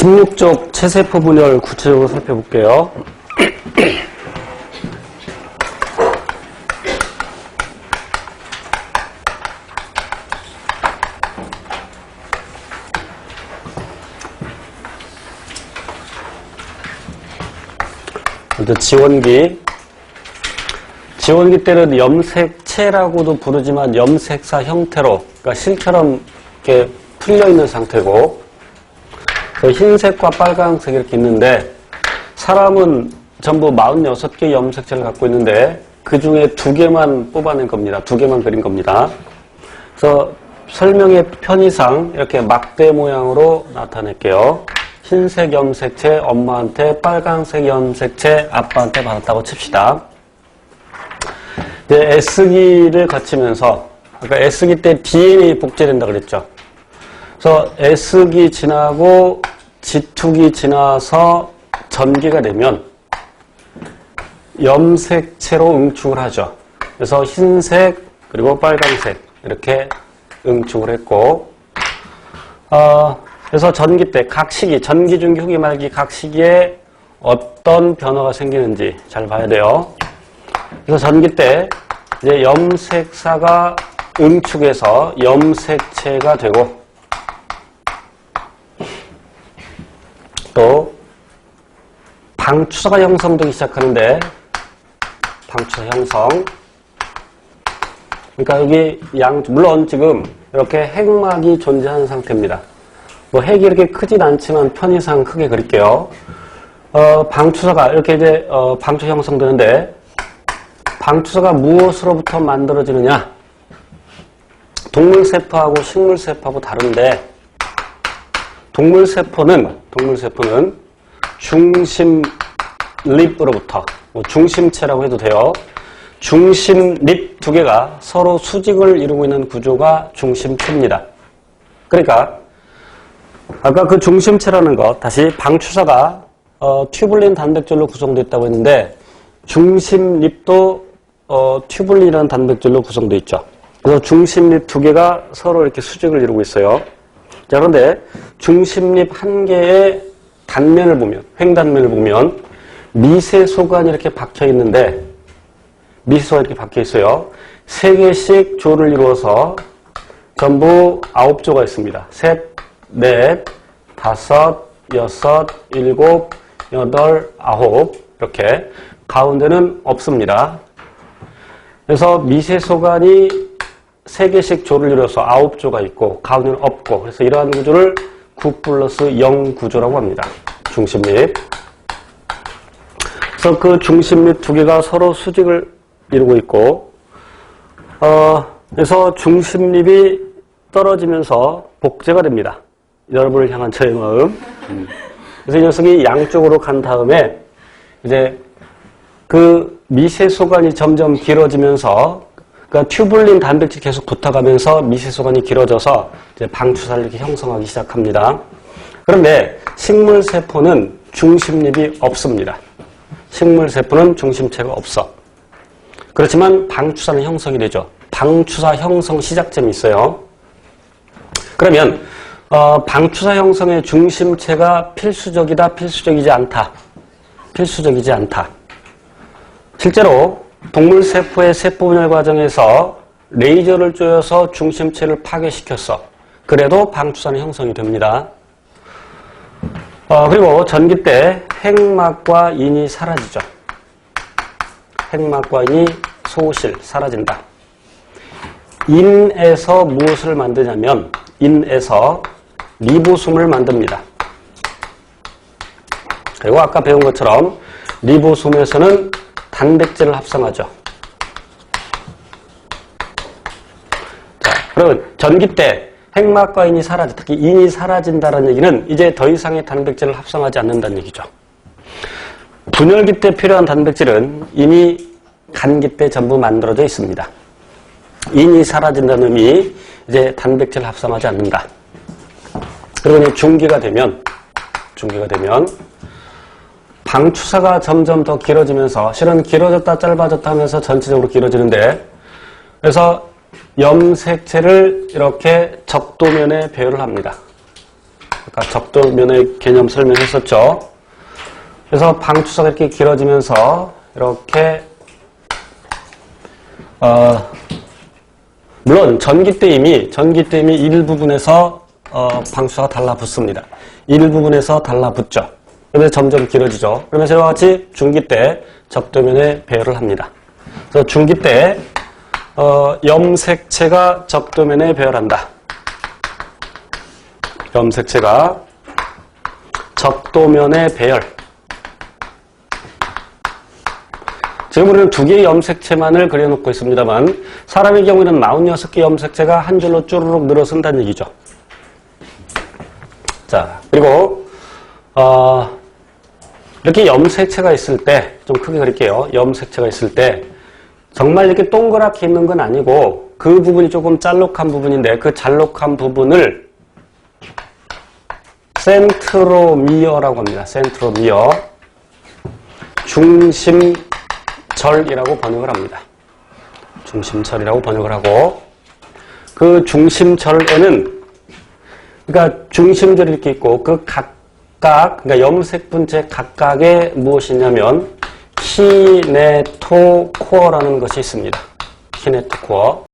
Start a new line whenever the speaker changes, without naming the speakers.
16쪽 체세포 분열 구체적으로 살펴볼게요. 먼저 지원기. 지원기 때는 염색체라고도 부르지만 염색사 형태로, 그러니까 실처럼 이렇게 풀려 있는 상태고, 흰색과 빨강색 이렇게 있는데, 사람은 전부 46개 염색체를 갖고 있는데, 그 중에 두 개만 뽑아낸 겁니다. 두 개만 그린 겁니다. 그래서 설명의 편의상 이렇게 막대 모양으로 나타낼게요. 흰색 염색체 엄마한테 빨강색 염색체 아빠한테 받았다고 칩시다. 이제 S기를 거치면서 아까 S기 때 DNA 복제된다 그랬죠. 그래서 S기 지나고 G2기 지나서 전기가 되면 염색체로 응축을 하죠. 그래서 흰색 그리고 빨강색 이렇게 응축을 했고 어, 그래서 전기 때 각 시기, 전기, 중기, 후기, 말기 각 시기에 어떤 변화가 생기는지 잘 봐야 돼요. 그래서 전기 때 이제 염색사가 응축해서 염색체가 되고 또 방추사가 형성되기 시작하는데 방추사 형성 그러니까 여기 양 물론 지금 이렇게 핵막이 존재하는 상태입니다. 뭐 핵이 이렇게 크진 않지만 편의상 크게 그릴게요. 어, 방추사가 이렇게 이제 어, 방추 형성되는데 방추사가 무엇으로부터 만들어지느냐? 동물세포하고 식물세포하고 다른데 동물 세포는 동물 세포는 중심립으로부터 뭐 중심체라고 해도 돼요. 중심립 두 개가 서로 수직을 이루고 있는 구조가 중심체입니다. 그러니까 아까 그 중심체라는 것 다시 방추사가 어, 튜블린 단백질로 구성되어 있다고 했는데 중심립도 어, 튜블린이라는 단백질로 구성되어 있죠. 그래서 중심립 두 개가 서로 이렇게 수직을 이루고 있어요. 자 그런데 중심립 한 개의 단면을 보면 횡단면을 보면 미세 소관이 이렇게 박혀 있는데 미소가 이렇게 박혀 있어요. 세 개씩 조를 이루어서 전부 아홉 조가 있습니다. 셋, 넷, 다섯, 여섯, 일곱, 여덟, 아홉 이렇게 가운데는 없습니다. 그래서 미세 소관이 세 개씩 조를 이루어서 아홉 조가 있고 가운데는 없고 그래서 이러한 구조를 9 플러스 0 구조라고 합니다. 중심립. 그래서 그 중심립 두 개가 서로 수직을 이루고 있고, 어, 그래서 중심립이 떨어지면서 복제가 됩니다. 여러분을 향한 저의 마음. 음. 그래서 이 녀석이 양쪽으로 간 다음에 이제 그 미세 소관이 점점 길어지면서 그러니까 튜블린 단백질 계속 붙어가면서 미세 소관이 길어져서 방추사를 이렇게 형성하기 시작합니다. 그런데 식물 세포는 중심립이 없습니다. 식물 세포는 중심체가 없어. 그렇지만 방추사는 형성이 되죠. 방추사 형성 시작점이 있어요. 그러면 어, 방추사 형성의 중심체가 필수적이다, 필수적이지 않다. 필수적이지 않다. 실제로 동물 세포의 세포 분열 과정에서 레이저를 쪼여서 중심체를 파괴시켰어. 그래도 방추사는 형성이 됩니다. 어, 그리고 전기 때 핵막과 인이 사라지죠. 핵막과 인이 소실, 사라진다. 인에서 무엇을 만드냐면 인에서 리보솜을 만듭니다. 그리고 아까 배운 것처럼 리보솜에서는 단백질을 합성하죠. 자, 그러면 전기 때 핵막과 인이 사라져, 특히 인이 사라진다는 얘기는 이제 더 이상의 단백질을 합성하지 않는다는 얘기죠. 분열기 때 필요한 단백질은 이미 간기 때 전부 만들어져 있습니다. 인이 사라진다는 의미, 이제 단백질 합성하지 않는다. 이제 중기가 되면, 중기가 되면, 방추사가 점점 더 길어지면서, 실은 길어졌다 짧아졌다 하면서 전체적으로 길어지는데, 그래서 염색체를 이렇게 적도면에 배열을 합니다. 아까 적도면의 개념 설명했었죠. 그래서 방추사가 이렇게 길어지면서 이렇게 어, 물론 전기대임이 전기대임이 일부분에서 어, 방수가 달라붙습니다. 일부분에서 달라붙죠. 그러면서 점점 길어지죠. 그러면서 이와 같이 중기 때 적도면에 배열을 합니다. 그래서 중기 때 어, 염색체가 적도면에 배열한다. 염색체가 적도면에 배열. 지금 우리는 두 개의 염색체만을 그려놓고 있습니다만 사람의 경우에는 46개 염색체가 한 줄로 쭈르륵 늘어선다는 얘기죠. 자, 그리고 어, 이렇게 염색체가 있을 때 좀 크게 그릴게요. 염색체가 있을 때 정말 이렇게 동그랗게 있는 건 아니고 그 부분이 조금 짤록한 부분인데 그 잘록한 부분을 센트로미어라고 합니다. 센트로미어 중심절이라고 번역을 합니다. 중심절이라고 번역을 하고 그 중심절에는 그러니까 중심절이 이렇게 있고 그 각 각 그러니까 염색 분체 각각에 무엇이냐면 키네토코어라는 것이 있습니다. 키네토코어